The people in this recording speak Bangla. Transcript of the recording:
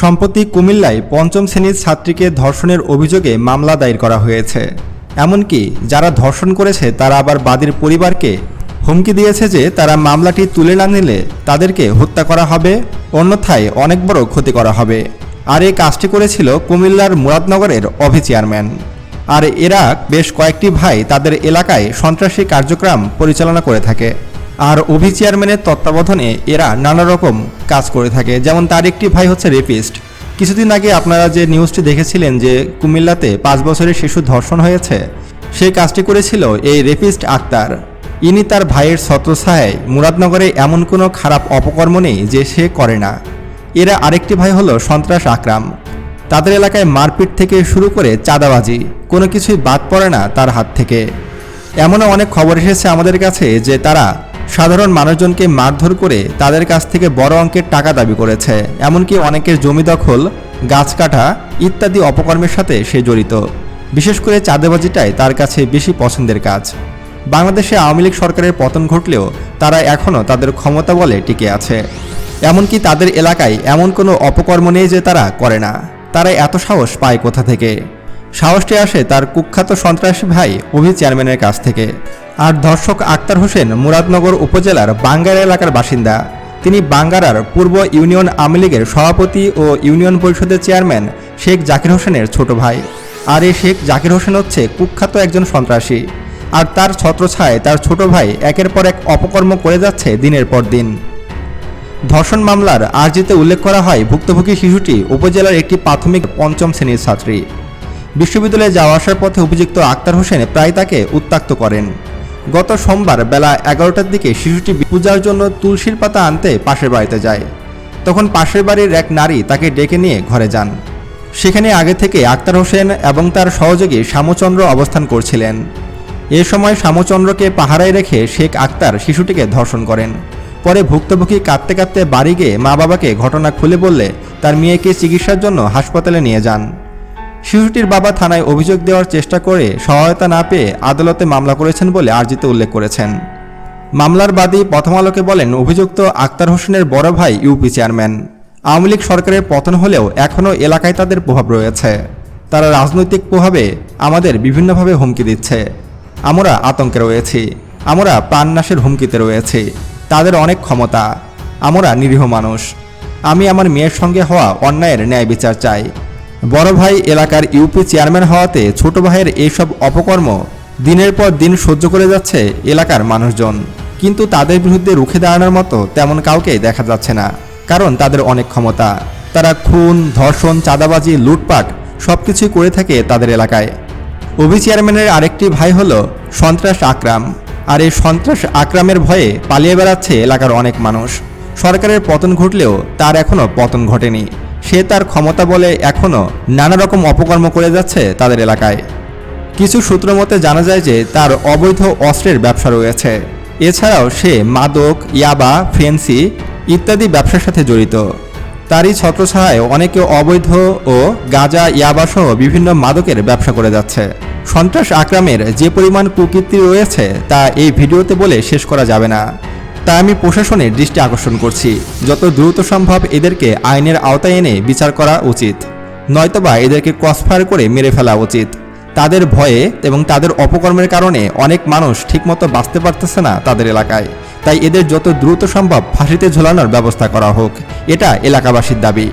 সম্প্রতি কুমিল্লায় পঞ্চম শ্রেণির ছাত্রীকে ধর্ষণের অভিযোগে মামলা দায়ের করা হয়েছে। এমনকি যারা ধর্ষণ করেছে, তারা আবার বাদীর পরিবারকে হুমকি দিয়েছে যে তারা মামলাটি তুলে না নিলে তাদেরকে হত্যা করা হবে, অন্যথায় অনেক বড় ক্ষতি করা হবে। আর এই কাজটি করেছিল কুমিল্লার মুরাদনগরের অভি চেয়ারম্যান। আর এরা বেশ কয়েকটি ভাই তাদের এলাকায় সন্ত্রাসী কার্যক্রম পরিচালনা করে থাকে। আর অভি চেয়ারম্যানের তত্ত্বাবধানে এরা নানা রকম কাজ করে থাকে। যেমন তার একটি ভাই হচ্ছে রেপিস্ট কিছুদিন আগে আপনারা যে নিউজটি দেখেছিলেন যে কুমিল্লাতে পাঁচ বছরের শিশু ধর্ষণ হয়েছে, সেই কাজটি করেছিল এই রেপিস্ট আক্তার। ইনি তার ভাইয়ের ছত্রছায়ায় মুরাদনগরে এমন কোনো খারাপ অপকর্ম নেই যে সে করে না। এরা আরেকটি ভাই হলো সন্ত্রাস আকরাম। তাদের এলাকায় মারপিট থেকে শুরু করে চাঁদাবাজি, কোনো কিছুই বাদ পড়ে না তার হাত থেকে। এমনও অনেক খবর এসেছে আমাদের কাছে যে তারা সাধারণ মানুষজনকে মারধর করে তাদের কাছ থেকে বড় অঙ্কের টাকা দাবি করেছে। এমনকি অনেকের জমি দখল, গাছ কাটা ইত্যাদি অপকর্মের সাথে সে জড়িত। বিশেষ করে চাঁদেবাজিটাই তার কাছে বেশি পছন্দের কাজ। বাংলাদেশে আওয়ামী লীগ সরকারের পতন ঘটলেও তারা এখনও তাদের ক্ষমতা বলে টিকে আছে। এমনকি তাদের এলাকায় এমন কোনো অপকর্ম নেই যে তারা করে না। তারা এত সাহস পায় কোথা থেকে? সাহসটি আসে তার কুখ্যাত সন্ত্রাসী ভাই অভি চেয়ারম্যানের কাছ থেকে। আর ধর্ষক আক্তার হোসেন মুরাদনগর উপজেলার বাঙ্গারা এলাকার বাসিন্দা। তিনি বাঙ্গারার পূর্ব ইউনিয়ন আওয়ামী লীগের সভাপতি ও ইউনিয়ন পরিষদের চেয়ারম্যান শেখ জাকির হোসেনের ছোট ভাই। আর এই শেখ জাকির হোসেন হচ্ছে কুখ্যাত একজন সন্ত্রাসী। আর তার ছত্রছায় তার ছোট ভাই একের পর এক অপকর্ম করে যাচ্ছে দিনের পর দিন। ধর্ষণ মামলার আর্জিতে উল্লেখ করা হয় ভুক্তভোগী শিশুটি উপজেলার একটি প্রাথমিক পঞ্চম শ্রেণির ছাত্রী। বিশ্ববিদ্যালয়ে যাওয়া আসার পথে অভিযুক্ত আক্তার হোসেন প্রায় তাকে উত্তাক্ত করেন। গত সোমবার বেলা এগারোটার দিকে শিশুটি পূজার জন্য তুলসীর পাতা আনতে পাশের বাড়িতে যায়। তখন পাশের বাড়ির এক নারী তাকে ডেকে নিয়ে ঘরে যান। সেখানে আগে থেকে আক্তার হোসেন এবং তার সহযোগী শ্যামচন্দ্র অবস্থান করছিলেন। এ সময় শ্যামচন্দ্রকে পাহারায় রেখে শেখ আক্তার শিশুটিকে ধর্ষণ করেন। পরে ভুক্তভোগী কাঁদতে কাঁদতে বাড়ি গিয়ে মা বাবাকে ঘটনা খুলে বললে তার মেয়েকে চিকিৎসার জন্য হাসপাতালে নিয়ে যান। শিশুটির বাবা থানায় অভিযোগ দেওয়ার চেষ্টা করে সহায়তা না পেয়ে আদালতে মামলা করেছেন বলে আরজিতে উল্লেখ করেছেন। মামলার বাদী প্রথম আলোকে বলেন, অভিযুক্ত আক্তার হোসেনের বড় ভাই ইউপি চেয়ারম্যান। আওয়ামী লীগ সরকারের পতন হলেও এখনও এলাকায় তাদের প্রভাব রয়েছে। তারা রাজনৈতিক প্রভাবে আমাদের বিভিন্নভাবে হুমকি দিচ্ছে। আমরা আতঙ্কে রয়েছি। আমরা প্রাণনাশের হুমকিতে রয়েছি। তাদের অনেক ক্ষমতা। আমরা নিরীহ মানুষ। আমি আমার মেয়ের সঙ্গে হওয়া অন্যায়ের ন্যায় বিচার চাই। বড় ভাই এলাকার ইউপি চেয়ারম্যান হওয়াতে ছোট ভাইয়ের এইসব অপকর্ম দিনের পর দিন সহ্য করে যাচ্ছে এলাকার মানুষজন। কিন্তু তাদের বিরুদ্ধে রুখে দাঁড়ানোর মতো তেমন কাউকে দেখা যাচ্ছে না, কারণ তাদের অনেক ক্ষমতা। তারা খুন, ধর্ষণ, চাঁদাবাজি, লুটপাট সব কিছুই করে থাকে তাদের এলাকায়। অভি চেয়ারম্যানের আরেকটি ভাই হলো সন্ত্রাস আকরাম। আর এই সন্ত্রাস আকরামের ভয়ে পালিয়ে বেড়াচ্ছে এলাকার অনেক মানুষ। সরকারের পতন ঘটলেও তার এখনও পতন ঘটেনি। সে তার ক্ষমতা বলে এখনও নানা রকম অপকর্ম করে যাচ্ছে তাদের এলাকায়। কিছু সূত্র মতে জানা যায় যে তার অবৈধ অস্ত্রের ব্যবসা রয়েছে। এছাড়াও সে মাদক, ইয়াবা, ফেন্সি ইত্যাদি ব্যবসার সাথে জড়িত। তারই ছত্রছায়ায় অনেকে অবৈধ ও গাঁজা ইয়াবাসহ বিভিন্ন মাদকের ব্যবসা করে যাচ্ছে। সন্ত্রাস আক্রামের যে পরিমাণ কুকীর্তি রয়েছে তা এই ভিডিওতে বলে শেষ করা যাবে না। তাই আমি প্রশাসনের দৃষ্টি আকর্ষণ করছি। যত দ্রুত সম্ভব এদেরকে আইনের আওতায় এনে বিচার করা উচিত। নয়তোবা এদেরকে ক্রসফায়ার করে মেরে ফেলা উচিত। তাদের ভয়ে এবং তাদের অপকর্মের কারণে অনেক মানুষ ঠিকমতো বাঁচতে পারতেছে না তাদের এলাকায়। তাই এদের যত দ্রুত সম্ভব ফাঁসিতে ঝোলানোর ব্যবস্থা করা হোক। এটা এলাকাবাসীর দাবি।